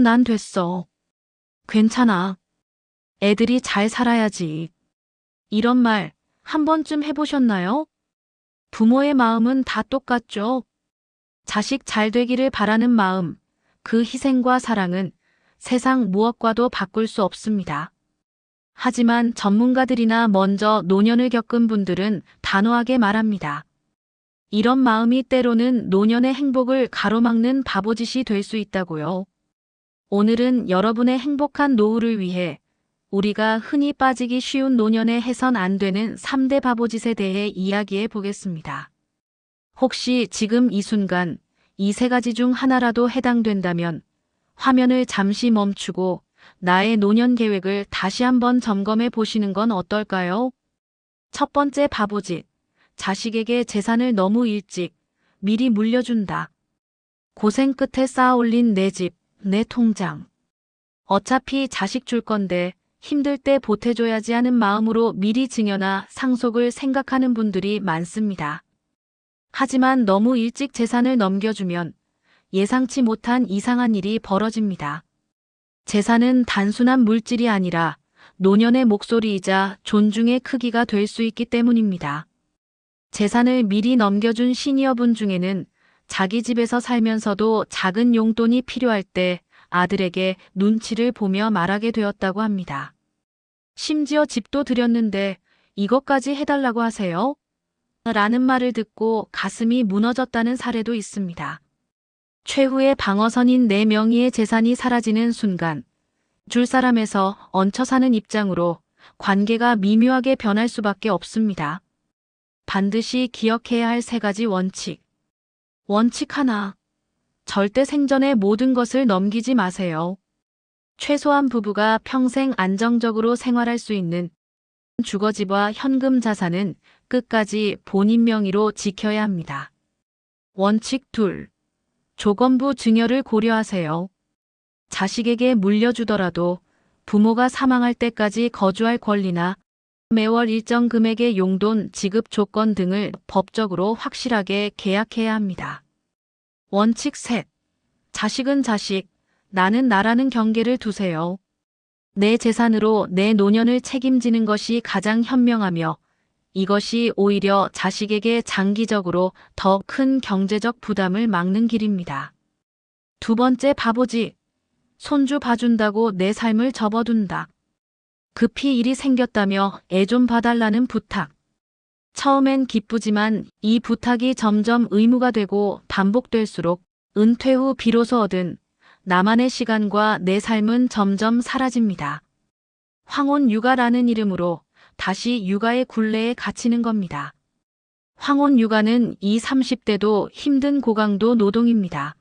난 됐어. 괜찮아. 애들이 잘 살아야지. 이런 말 한 번쯤 해보셨나요? 부모의 마음은 다 똑같죠. 자식 잘 되기를 바라는 마음, 그 희생과 사랑은 세상 무엇과도 바꿀 수 없습니다. 하지만 전문가들이나 먼저 노년을 겪은 분들은 단호하게 말합니다. 이런 마음이 때로는 노년의 행복을 가로막는 바보짓이 될 수 있다고요. 오늘은 여러분의 행복한 노후를 위해 우리가 흔히 빠지기 쉬운 노년에 해선 안 되는 3대 바보짓에 대해 이야기해 보겠습니다. 혹시 지금 이 순간 이 세 가지 중 하나라도 해당된다면 화면을 잠시 멈추고 나의 노년 계획을 다시 한번 점검해 보시는 건 어떨까요? 첫 번째 바보짓. 자식에게 재산을 너무 일찍 미리 물려준다. 고생 끝에 쌓아 올린 내 집, 내 통장. 어차피 자식 줄 건데 힘들 때 보태줘야지 하는 마음으로 미리 증여나 상속을 생각하는 분들이 많습니다. 하지만 너무 일찍 재산을 넘겨주면 예상치 못한 이상한 일이 벌어집니다. 재산은 단순한 물질이 아니라 노년의 목소리이자 존중의 크기가 될 수 있기 때문입니다. 재산을 미리 넘겨준 시니어분 중에는 자기 집에서 살면서도 작은 용돈이 필요할 때 아들에게 눈치를 보며 말하게 되었다고 합니다. 심지어 집도 드렸는데 이것까지 해달라고 하세요? 라는 말을 듣고 가슴이 무너졌다는 사례도 있습니다. 최후의 방어선인 내 명의의 재산이 사라지는 순간 줄 사람에서 얹혀 사는 입장으로 관계가 미묘하게 변할 수밖에 없습니다. 반드시 기억해야 할 세 가지 원칙. 원칙 하나. 절대 생전에 모든 것을 넘기지 마세요. 최소한 부부가 평생 안정적으로 생활할 수 있는 주거집과 현금 자산은 끝까지 본인 명의로 지켜야 합니다. 원칙 둘. 조건부 증여를 고려하세요. 자식에게 물려주더라도 부모가 사망할 때까지 거주할 권리나 매월 일정 금액의 용돈 지급 조건 등을 법적으로 확실하게 계약해야 합니다. 원칙 셋. 자식은 자식, 나는 나라는 경계를 두세요. 내 재산으로 내 노년을 책임지는 것이 가장 현명하며 이것이 오히려 자식에게 장기적으로 더 큰 경제적 부담을 막는 길입니다. 두 번째 바보지. 손주 봐준다고 내 삶을 접어둔다. 급히 일이 생겼다며 애 좀 봐달라는 부탁. 처음엔 기쁘지만 이 부탁이 점점 의무가 되고 반복될수록 은퇴 후 비로소 얻은 나만의 시간과 내 삶은 점점 사라집니다. 황혼 육아라는 이름으로 다시 육아의 굴레에 갇히는 겁니다. 황혼 육아는 이 30대도 힘든 고강도 노동입니다.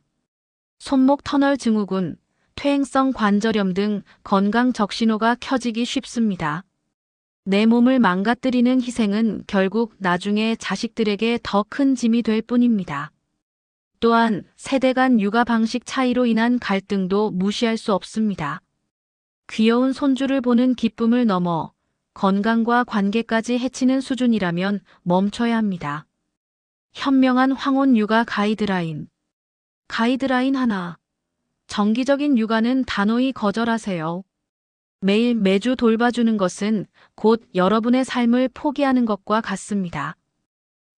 손목 터널 증후군, 퇴행성 관절염 등 건강 적신호가 켜지기 쉽습니다. 내 몸을 망가뜨리는 희생은 결국 나중에 자식들에게 더 큰 짐이 될 뿐입니다. 또한 세대 간 육아 방식 차이로 인한 갈등도 무시할 수 없습니다. 귀여운 손주를 보는 기쁨을 넘어 건강과 관계까지 해치는 수준이라면 멈춰야 합니다. 현명한 황혼 육아 가이드라인. 가이드라인 하나. 정기적인 육아는 단호히 거절하세요. 매일 매주 돌봐주는 것은 곧 여러분의 삶을 포기하는 것과 같습니다.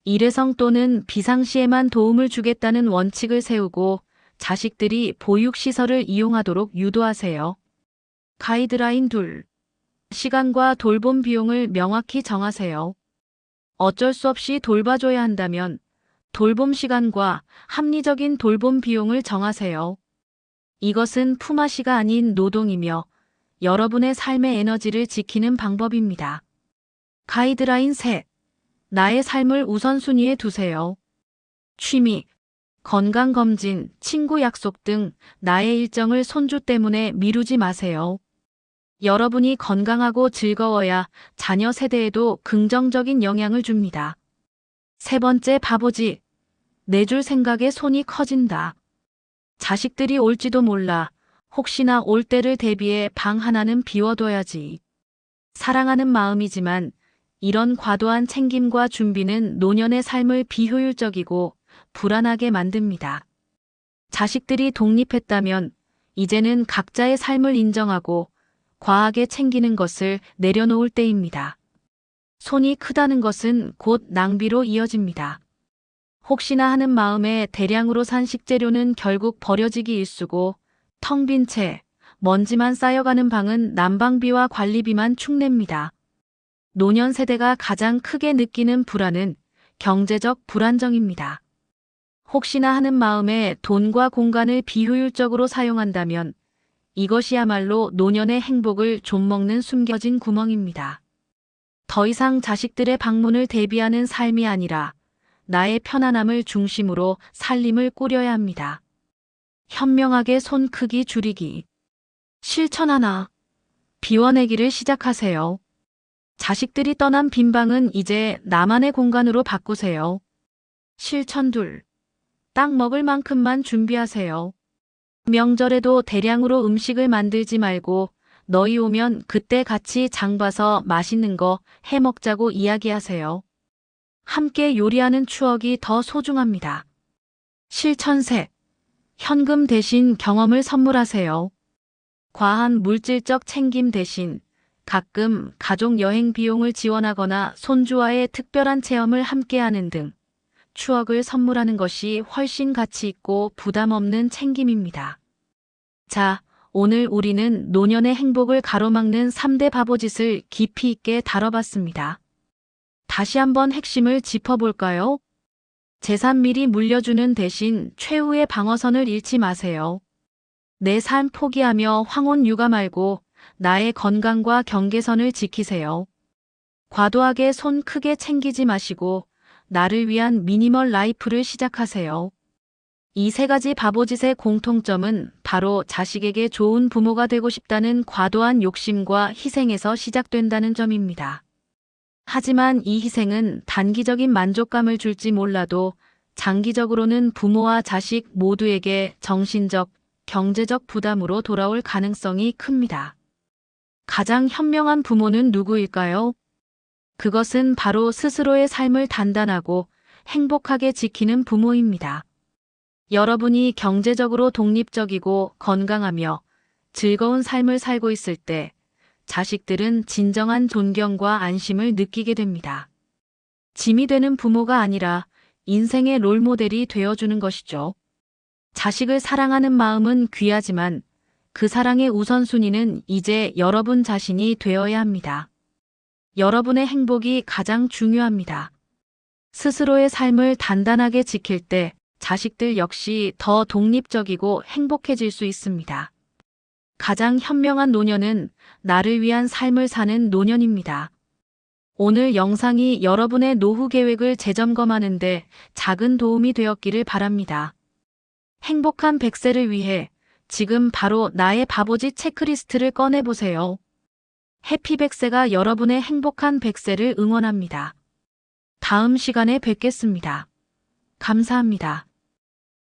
일회성 또는 비상시에만 도움을 주겠다는 원칙을 세우고 자식들이 보육시설을 이용하도록 유도하세요. 가이드라인 둘. 시간과 돌봄 비용을 명확히 정하세요. 어쩔 수 없이 돌봐줘야 한다면 돌봄 시간과 합리적인 돌봄 비용을 정하세요. 이것은 품앗이가 아닌 노동이며 여러분의 삶의 에너지를 지키는 방법입니다. 가이드라인 셋. 나의 삶을 우선순위에 두세요. 취미, 건강검진, 친구 약속 등 나의 일정을 손주 때문에 미루지 마세요. 여러분이 건강하고 즐거워야 자녀 세대에도 긍정적인 영향을 줍니다. 세 번째 바보지. 내 줄 생각에 손이 커진다. 자식들이 올지도 몰라. 혹시나 올 때를 대비해 방 하나는 비워둬야지. 사랑하는 마음이지만 이런 과도한 챙김과 준비는 노년의 삶을 비효율적이고 불안하게 만듭니다. 자식들이 독립했다면 이제는 각자의 삶을 인정하고 과하게 챙기는 것을 내려놓을 때입니다. 손이 크다는 것은 곧 낭비로 이어집니다. 혹시나 하는 마음에 대량으로 산 식재료는 결국 버려지기 일쑤고 텅 빈 채 먼지만 쌓여가는 방은 난방비와 관리비만 축냅니다. 노년 세대가 가장 크게 느끼는 불안은 경제적 불안정입니다. 혹시나 하는 마음에 돈과 공간을 비효율적으로 사용한다면 이것이야말로 노년의 행복을 좀먹는 숨겨진 구멍입니다. 더 이상 자식들의 방문을 대비하는 삶이 아니라 나의 편안함을 중심으로 살림을 꾸려야 합니다. 현명하게 손 크기 줄이기. 실천 하나. 비워내기를 시작하세요. 자식들이 떠난 빈 방은 이제 나만의 공간으로 바꾸세요. 실천 둘. 딱 먹을 만큼만 준비하세요. 명절에도 대량으로 음식을 만들지 말고 너희 오면 그때 같이 장 봐서 맛있는 거 해 먹자고 이야기하세요. 함께 요리하는 추억이 더 소중합니다. 실천셋. 현금 대신 경험을 선물하세요. 과한 물질적 챙김 대신 가끔 가족 여행 비용을 지원하거나 손주와의 특별한 체험을 함께하는 등 추억을 선물하는 것이 훨씬 가치 있고 부담 없는 챙김입니다. 자, 오늘 우리는 노년의 행복을 가로막는 3대 바보짓을 깊이 있게 다뤄봤습니다. 다시 한번 핵심을 짚어볼까요? 재산 미리 물려주는 대신 최후의 방어선을 잃지 마세요. 내 삶 포기하며 황혼 육아 말고 나의 건강과 경계선을 지키세요. 과도하게 손 크게 챙기지 마시고 나를 위한 미니멀 라이프를 시작하세요. 이 세 가지 바보짓의 공통점은 바로 자식에게 좋은 부모가 되고 싶다는 과도한 욕심과 희생에서 시작된다는 점입니다. 하지만 이 희생은 단기적인 만족감을 줄지 몰라도 장기적으로는 부모와 자식 모두에게 정신적, 경제적 부담으로 돌아올 가능성이 큽니다. 가장 현명한 부모는 누구일까요? 그것은 바로 스스로의 삶을 단단하고 행복하게 지키는 부모입니다. 여러분이 경제적으로 독립적이고 건강하며 즐거운 삶을 살고 있을 때 자식들은 진정한 존경과 안심을 느끼게 됩니다. 짐이 되는 부모가 아니라 인생의 롤모델이 되어주는 것이죠. 자식을 사랑하는 마음은 귀하지만 그 사랑의 우선순위는 이제 여러분 자신이 되어야 합니다. 여러분의 행복이 가장 중요합니다. 스스로의 삶을 단단하게 지킬 때 자식들 역시 더 독립적이고 행복해질 수 있습니다. 가장 현명한 노년은 나를 위한 삶을 사는 노년입니다. 오늘 영상이 여러분의 노후 계획을 재점검하는데 작은 도움이 되었기를 바랍니다. 행복한 100세를 위해 지금 바로 나의 바보짓 체크리스트를 꺼내보세요. 해피 100세가 여러분의 행복한 100세를 응원합니다. 다음 시간에 뵙겠습니다. 감사합니다.